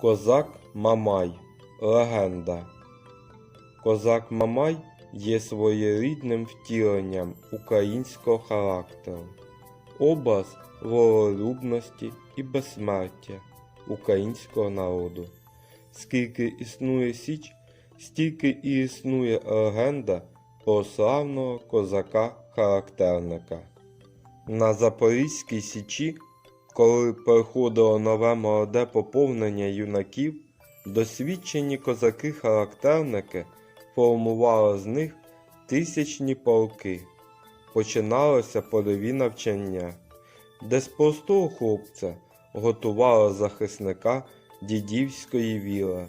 Козак Мамай. Легенда. Козак Мамай є своєрідним втіленням українського характеру, образ волелюбності і безсмертя українського народу. Скільки існує Січ, стільки і існує легенда про славного козака-характерника. На Запорізькій Січі, коли приходило нове молоде поповнення юнаків, досвідчені козаки-характерники формували з них тисячні полки. Починалося польові навчання, де з простого хлопця готували захисника дідівської віли.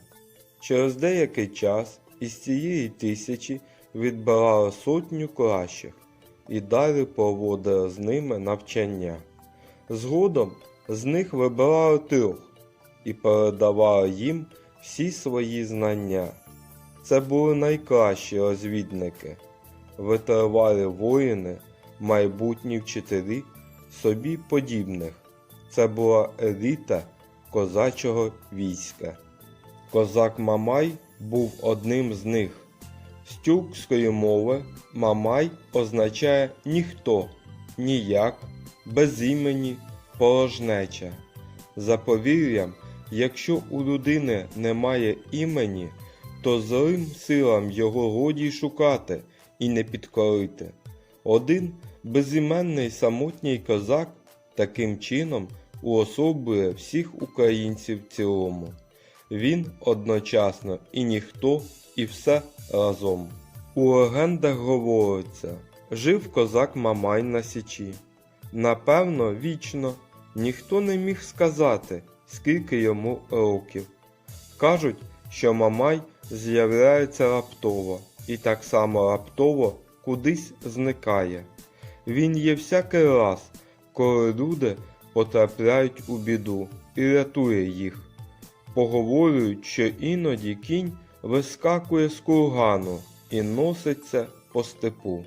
Через деякий час із цієї тисячі відбирали сотню кращих і далі проводили з ними навчання. Згодом з них вибирали трьох і передавали їм всі свої знання. Це були найкращі розвідники, витривалі воїни, майбутні вчителі собі подібних. Це була еліта козачого війська. Козак Мамай був одним з них. З тюркської мови Мамай означає ніхто, ніяк, без імені, порожнеча. За повір'ям, якщо у людини немає імені, то злим силам його годі шукати і не підкорити. Один безіменний самотній козак таким чином уособлює всіх українців в цілому. Він одночасно і ніхто, і все разом. У легендах говориться, жив козак Мамай на січі. Напевно, вічно ніхто не міг сказати, скільки йому років. Кажуть, що Мамай з'являється раптово і так само раптово кудись зникає. Він є всякий раз, коли люди потрапляють у біду і рятує їх. Поговорюють, що іноді кінь вискакує з кургану і носиться по степу.